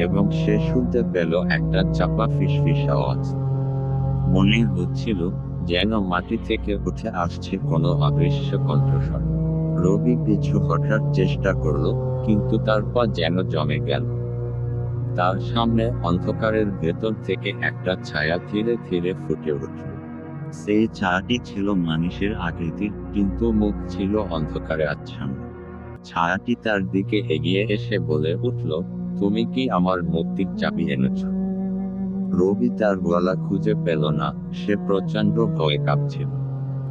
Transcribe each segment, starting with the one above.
এবং সে শুনতে পেল একটা চাপা ফিসফিস আওয়াজ। মনে হচ্ছিল যেন মাটি থেকে উঠে আসছে কোনো অদৃশ্য কণ্ঠস্বর। রবি পিছু হটার চেষ্টা করল, কিন্তু তার তারপর যেন জমে গেল। তার সামনে অন্ধকারের ভেতর থেকে একটা ছায়া ধীরে ধীরে ফুটে উঠল। সেই ছায়াটি ছিল মানুষের আকৃতির, কিন্তু মুখ ছিল অন্ধকারে আচ্ছন্ন। ছায়াটি তার দিকে এগিয়ে এসে বলে উঠল তুমি কি আমার মুক্তির চাবি এনেছ? রবি তার গলা খুঁজে পেল না, সে প্রচণ্ড ভয়ে কাঁপছিল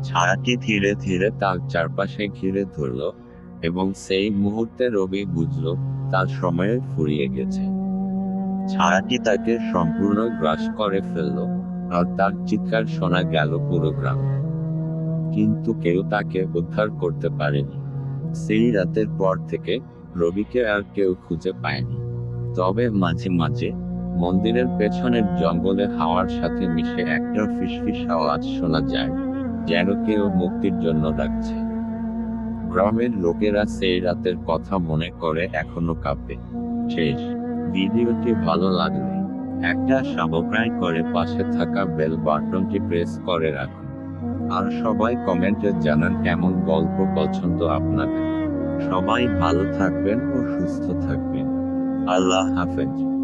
ছায়াটি ধীরে ধীরে তার চারপাশে ঘিরে ধরল এবং সেই মুহূর্তে রবি বুঝল, তার সময় ফুরিয়ে গেছে। ছায়াটি তাকে সম্পূর্ণ গ্রাস করে ফেলল, আর তার চিৎকার শোনা গেল পুরো গ্রামে। কিন্তু কেউ তাকে উদ্ধার করতে পারেনি। সেই রাতের পর থেকে রবিকে আর কেউ খুঁজে পায়নি। তবে মাঝে মাঝে মন্দিরের পেছনের জঙ্গলে হাওয়ার সাথে মিশে একটা ফিসফিস আওয়াজ শোনা যায়, যেন কেউ মুক্তির জন্য ডাকছে। গ্রামের লোকেরা সেই রাতের কথা মনে করে এখনও কাঁপে। শেষ, ভিডিওটি ভালো লাগলে একটা সাবস্ক্রাইব করে পাশে থাকা বেল বাটনটি প্রেস করে রাখুন। আর সবাই কমেন্টে জানান কেমন গল্প পছন্দ আপনাদের। সবাই ভালো থাকবেন ও সুস্থ থাকবেন। Allah Hafiz.